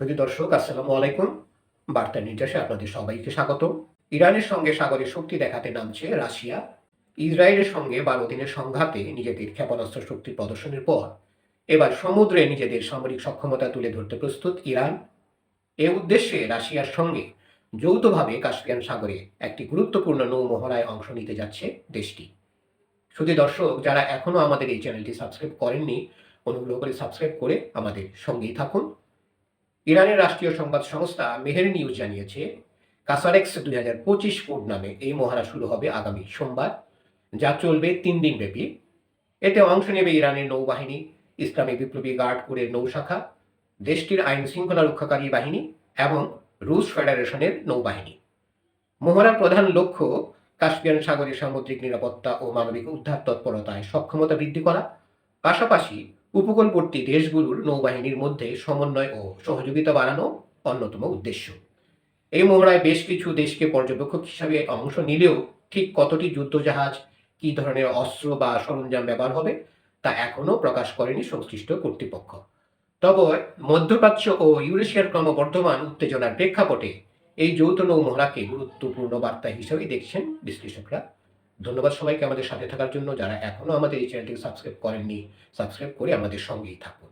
যদি দর্শক, আসসালামু আলাইকুম। বার্তা নির্যাসে আপনাদের সবাইকে স্বাগত। ইরানের সঙ্গে সাগরে শক্তি দেখাতে নামছে রাশিয়া। ইসরায়েলের সঙ্গে বারো দিনের সংঘাতে নিজেদের ক্ষেপণাস্ত্র শক্তি প্রদর্শনের পর। এবার সমুদ্রে নিজেদের সামরিক সক্ষমতা তুলে ধরতে প্রস্তুত ইরান। এ উদ্দেশ্যে রাশিয়ার সঙ্গে যৌথভাবে কাস্পিয়ান সাগরে একটি গুরুত্বপূর্ণ নৌমহড়ায় অংশ নিতে যাচ্ছে দেশটি। শুধু দর্শক, যারা এখনও আমাদের এই চ্যানেলটি সাবস্ক্রাইব করেননি, অনুগ্রহ করে সাবস্ক্রাইব করে আমাদের সঙ্গেই থাকুন। ইরানের রাষ্ট্রীয় সংবাদ সংস্থা মেহের নিউজ জানিয়েছে কাসারেক্স দুই হাজার পঁচিশ কোড নামে এই মহড়া শুরু হবে আগামী সোমবার, যা চলবে তিন দিন ব্যাপী। এতে অংশ নেবে ইরানের নৌবাহিনী, ইসলামী বিপ্লবী গার্ড কোরের নৌশাখা, দেশটির আইন শৃঙ্খলা রক্ষাকারী বাহিনী এবং রুশ ফেডারেশনের নৌবাহিনী। মহড়ার প্রধান লক্ষ্য কাস্পিয়ান সাগরের সামুদ্রিক নিরাপত্তা ও মানবিক উদ্ধার, তৎপরতায় সক্ষমতা বৃদ্ধি করা। পাশাপাশি উপকূলবর্তী দেশগুলোর নৌবাহিনীর মধ্যে সমন্বয় ও সহযোগিতা বাড়ানো অন্যতম উদ্দেশ্য। এই মহড়ায় বেশ কিছু দেশকে পর্যবেক্ষক হিসাবে অংশ নিলেও ঠিক কতটি যুদ্ধজাহাজ, কি ধরনের অস্ত্র বা সরঞ্জাম ব্যবহার হবে, তা এখনও প্রকাশ করেনি সংশ্লিষ্ট কর্তৃপক্ষ। তবে মধ্যপ্রাচ্য ও ইউরেশিয়ার ক্রমবর্ধমান উত্তেজনার প্রেক্ষাপটে এই যৌথ নৌ মহড়াকে গুরুত্বপূর্ণ বার্তা হিসেবেই দেখছেন বিশ্লেষকরা। ধন্যবাদ সবাইকে আমাদের সাথে থাকার জন্য। যারা এখনও আমাদের এই চ্যানেলটিকে সাবস্ক্রাইব করেননি সাবস্ক্রাইব করে আমাদের সঙ্গেই থাকুন।